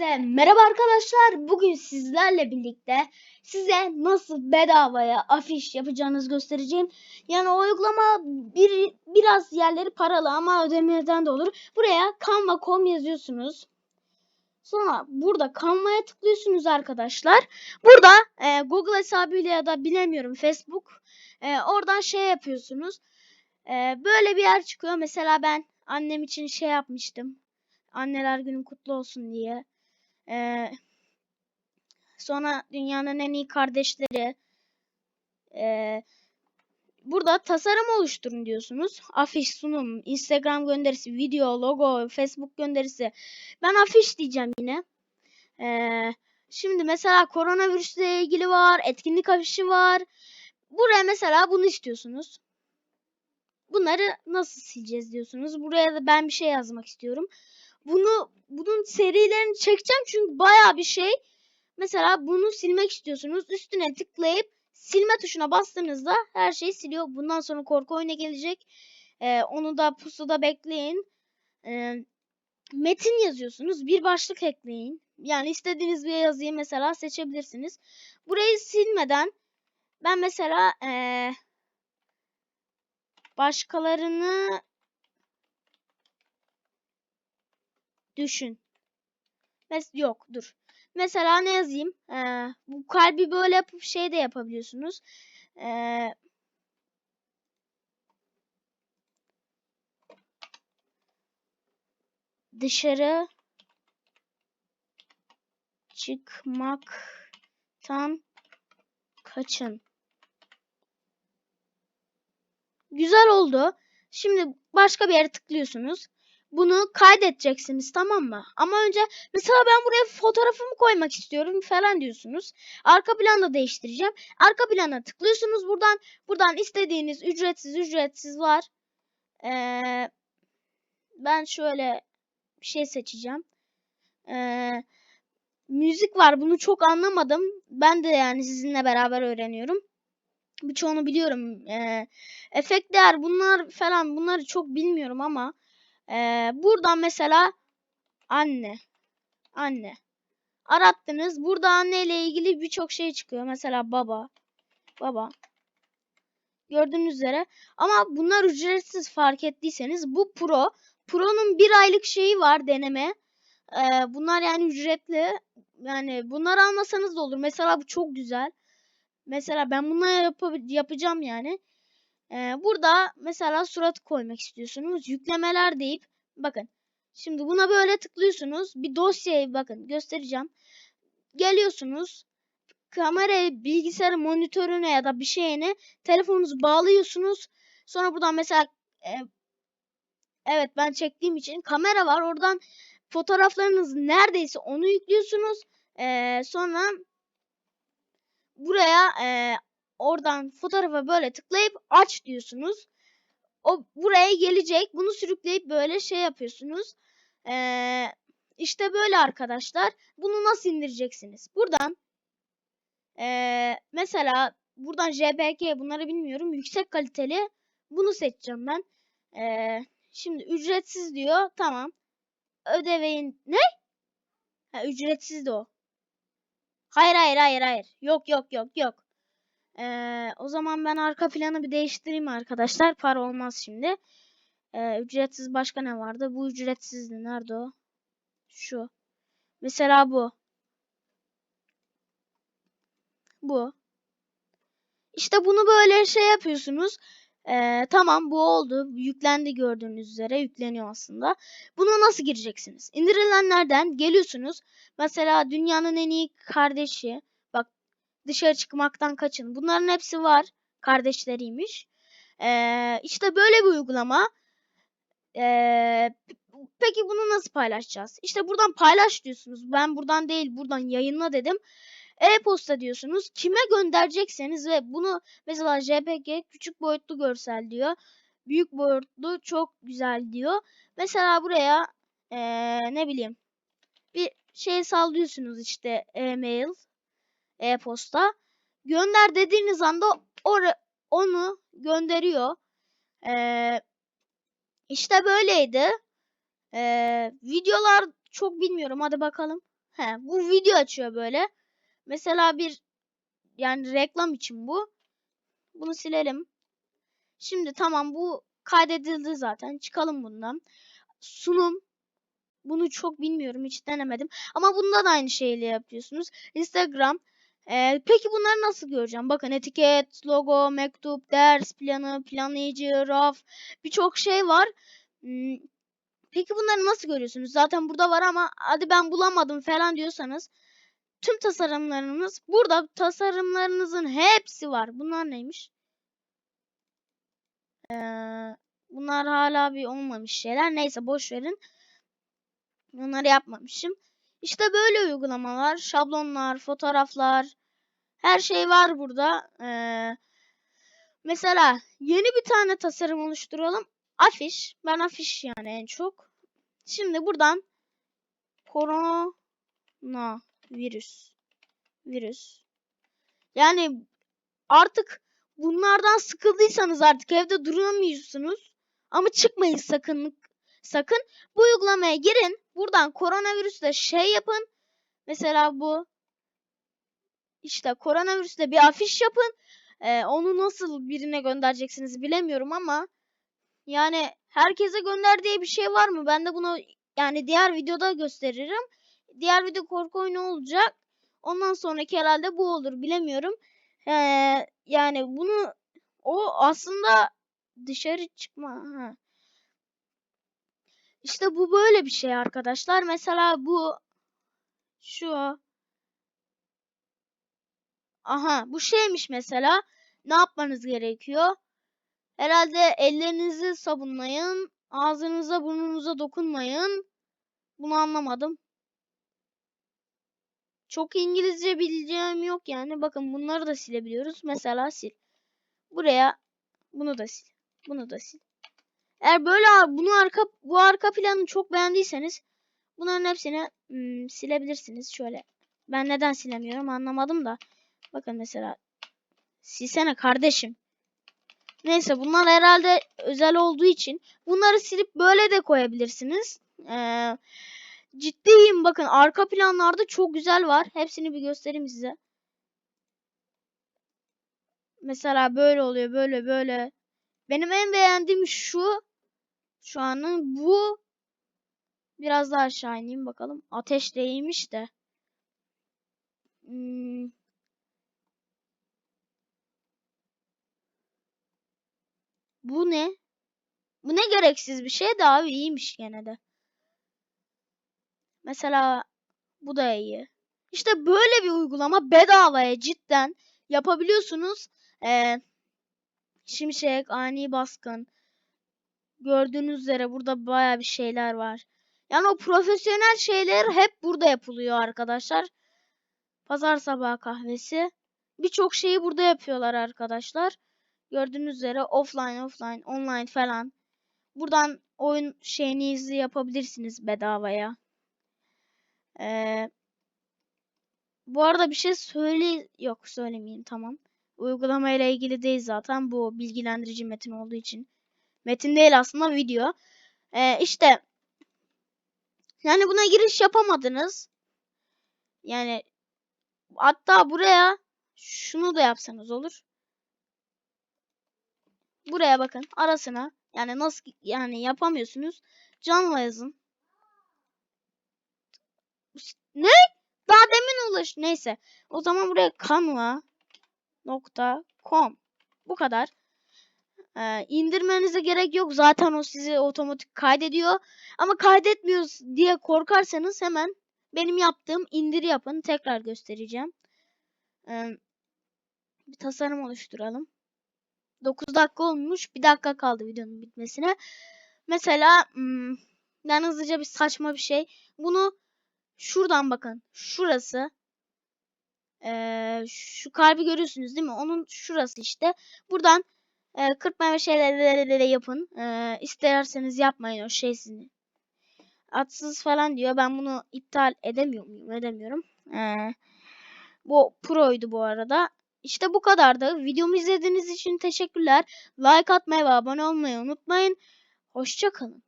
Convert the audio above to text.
Hepinize merhaba arkadaşlar. Bugün sizlerle birlikte size nasıl bedavaya afiş yapacağınızı göstereceğim. Yani o uygulama bir, biraz yerleri paralı ama ödemeden de olur. Buraya canva.com yazıyorsunuz. Sonra burada Canva'ya tıklıyorsunuz arkadaşlar. Burada e, Google hesabıyla ya da bilemiyorum Facebook e, oradan şey yapıyorsunuz. E, böyle bir yer çıkıyor. Mesela ben annem için şey yapmıştım. Anneler günü kutlu olsun diye. Ee, sonra dünyanın en iyi kardeşleri. Ee, burada tasarım oluşturun diyorsunuz. Afiş, sunum, Instagram gönderisi, video, logo, Facebook gönderisi. Ben afiş diyeceğim yine. Ee, şimdi mesela koronavirüsle ilgili var, etkinlik afişi var. Buraya mesela bunu istiyorsunuz. Bunları nasıl sileceğiz diyorsunuz. Buraya da ben bir şey yazmak istiyorum. Bunu bunun serilerini çekeceğim çünkü baya bir şey. Mesela bunu silmek istiyorsunuz. Üstüne tıklayıp silme tuşuna bastığınızda her şeyi siliyor. Bundan sonra korku oyunu gelecek. Ee, onu da pusuda bekleyin. Ee, metin yazıyorsunuz. Bir başlık ekleyin. Yani istediğiniz bir yazıyı mesela seçebilirsiniz. Burayı silmeden ben mesela ee, başkalarını düşün. Mes yok dur. Mesela ne yazayım? Ee, bu kalbi böyle yapıp şey de yapabiliyorsunuz. Ee, dışarı çıkmaktan kaçın. Güzel oldu. Şimdi başka bir yere tıklıyorsunuz bunu kaydedeceksiniz tamam mı? Ama önce mesela ben buraya fotoğrafımı koymak istiyorum falan diyorsunuz. Arka planı da değiştireceğim. Arka plana tıklıyorsunuz buradan. Buradan istediğiniz ücretsiz ücretsiz var. Ee, ben şöyle bir şey seçeceğim. Ee, müzik var. Bunu çok anlamadım. Ben de yani sizinle beraber öğreniyorum. Birçoğunu biliyorum. Ee, efektler bunlar falan bunları çok bilmiyorum ama ee, buradan mesela anne. Anne. Arattınız. Burada anne ile ilgili birçok şey çıkıyor. Mesela baba. Baba. Gördüğünüz üzere. Ama bunlar ücretsiz fark ettiyseniz. Bu Pro. Pro'nun bir aylık şeyi var deneme. Ee, bunlar yani ücretli. Yani bunları almasanız da olur. Mesela bu çok güzel. Mesela ben bunları yap yapacağım yani. Ee, burada mesela surat koymak istiyorsunuz. Yüklemeler deyip bakın. Şimdi buna böyle tıklıyorsunuz. Bir dosyayı bakın göstereceğim. Geliyorsunuz. Kamerayı bilgisayarı monitörüne ya da bir şeyine telefonunuzu bağlıyorsunuz. Sonra buradan mesela e, evet ben çektiğim için kamera var. Oradan fotoğraflarınız neredeyse onu yüklüyorsunuz. E, sonra buraya e, oradan fotoğrafa böyle tıklayıp aç diyorsunuz. O buraya gelecek. Bunu sürükleyip böyle şey yapıyorsunuz. Ee, işte böyle arkadaşlar. Bunu nasıl indireceksiniz? Buradan ee, mesela buradan JPG bunları bilmiyorum. Yüksek kaliteli. Bunu seçeceğim ben. Ee, şimdi ücretsiz diyor. Tamam. Ödeveyin. Ne? Ha, ücretsiz de o. Hayır hayır hayır hayır. Yok yok yok yok. Ee, o zaman ben arka planı bir değiştireyim arkadaşlar. Para olmaz şimdi. Ee, ücretsiz başka ne vardı? Bu ücretsizdi. Nerede o? Şu. Mesela bu. Bu. İşte bunu böyle şey yapıyorsunuz. Ee, tamam bu oldu. Yüklendi gördüğünüz üzere. Yükleniyor aslında. Buna nasıl gireceksiniz? İndirilenlerden geliyorsunuz. Mesela dünyanın en iyi kardeşi. Dışarı çıkmaktan kaçın. Bunların hepsi var. Kardeşleriymiş. Ee, işte böyle bir uygulama. Ee, peki bunu nasıl paylaşacağız? İşte buradan paylaş diyorsunuz. Ben buradan değil buradan yayınla dedim. E-posta diyorsunuz. Kime gönderecekseniz ve bunu mesela JPG küçük boyutlu görsel diyor. Büyük boyutlu çok güzel diyor. Mesela buraya ee, ne bileyim bir şey sallıyorsunuz işte e-mail e-posta. Gönder dediğiniz anda or onu gönderiyor. Ee, işte böyleydi. Ee, videolar çok bilmiyorum. Hadi bakalım. He, bu video açıyor böyle. Mesela bir yani reklam için bu. Bunu silelim. Şimdi tamam bu kaydedildi zaten. Çıkalım bundan. Sunum. Bunu çok bilmiyorum. Hiç denemedim. Ama bunda da aynı şeyle yapıyorsunuz. Instagram. Ee, peki bunları nasıl göreceğim? Bakın etiket, logo, mektup, ders planı, planlayıcı, raf. Birçok şey var. Hmm, Peki bunları nasıl görüyorsunuz? Zaten burada var ama hadi ben bulamadım falan diyorsanız tüm tasarımlarınız burada tasarımlarınızın hepsi var. Bunlar neymiş? Ee, bunlar hala bir olmamış şeyler. Neyse boş verin. Onları yapmamışım. İşte böyle uygulamalar, şablonlar, fotoğraflar, her şey var burada. Ee, mesela yeni bir tane tasarım oluşturalım. Afiş. Ben afiş yani en çok. Şimdi buradan korona virüs virüs. Yani artık bunlardan sıkıldıysanız artık evde duramıyorsunuz. Ama çıkmayın sakın. Sakın bu uygulamaya girin. Buradan koronavirüsle şey yapın. Mesela bu işte koronavirüsle bir afiş yapın. Ee, onu nasıl birine göndereceksiniz bilemiyorum ama yani herkese gönder diye bir şey var mı? Ben de bunu yani diğer videoda gösteririm. Diğer video korku oyunu olacak. Ondan sonraki herhalde bu olur bilemiyorum. Ee, yani bunu o aslında dışarı çıkma. Ha. İşte bu böyle bir şey arkadaşlar. Mesela bu şu Aha bu şeymiş mesela. Ne yapmanız gerekiyor? Herhalde ellerinizi sabunlayın. Ağzınıza burnunuza dokunmayın. Bunu anlamadım. Çok İngilizce bileceğim yok yani. Bakın bunları da silebiliyoruz. Mesela sil. Buraya bunu da sil. Bunu da sil. Eğer böyle bunu arka bu arka planı çok beğendiyseniz bunların hepsini hmm, silebilirsiniz. Şöyle. Ben neden silemiyorum anlamadım da. Bakın mesela silsene kardeşim. Neyse bunlar herhalde özel olduğu için bunları silip böyle de koyabilirsiniz. Ee, ciddiyim bakın arka planlarda çok güzel var. Hepsini bir göstereyim size. Mesela böyle oluyor böyle böyle. Benim en beğendiğim şu. Şu anın bu. Biraz daha aşağı ineyim bakalım. Ateş değilmiş de. Hmm. Bu ne? Bu ne gereksiz bir şey de abi iyiymiş gene de. Mesela bu da iyi. İşte böyle bir uygulama bedavaya cidden yapabiliyorsunuz. Ee, şimşek, ani baskın. Gördüğünüz üzere burada baya bir şeyler var. Yani o profesyonel şeyler hep burada yapılıyor arkadaşlar. Pazar sabahı kahvesi. Birçok şeyi burada yapıyorlar arkadaşlar. Gördüğünüz üzere offline, offline, online falan. Buradan oyun şeyinizi yapabilirsiniz bedavaya. Ee, bu arada bir şey söyle yok söylemeyeyim tamam. Uygulama ile ilgili değil zaten bu bilgilendirici metin olduğu için. Metin değil aslında video. Ee, işte yani buna giriş yapamadınız. Yani hatta buraya şunu da yapsanız olur. Buraya bakın arasına yani nasıl yani yapamıyorsunuz. Canla yazın. Ne? Daha demin ulaş. Neyse. O zaman buraya canva.com Bu kadar. Ee, indirmenize gerek yok. Zaten o sizi otomatik kaydediyor. Ama kaydetmiyoruz diye korkarsanız hemen benim yaptığım indir yapın. Tekrar göstereceğim. Ee, bir tasarım oluşturalım. 9 dakika olmuş. Bir dakika kaldı videonun bitmesine. Mesela hmm, hızlıca bir saçma bir şey. Bunu şuradan bakın. Şurası. Ee, şu kalbi görüyorsunuz değil mi? Onun şurası işte. Buradan e, kırpma ve şeyleri yapın. E, isterseniz yapmayın o şeysini. Atsız falan diyor. Ben bunu iptal edemiyor muyum? Edemiyorum. E, bu pro'ydu bu arada. İşte bu kadardı. Videomu izlediğiniz için teşekkürler. Like atmayı ve abone olmayı unutmayın. Hoşçakalın.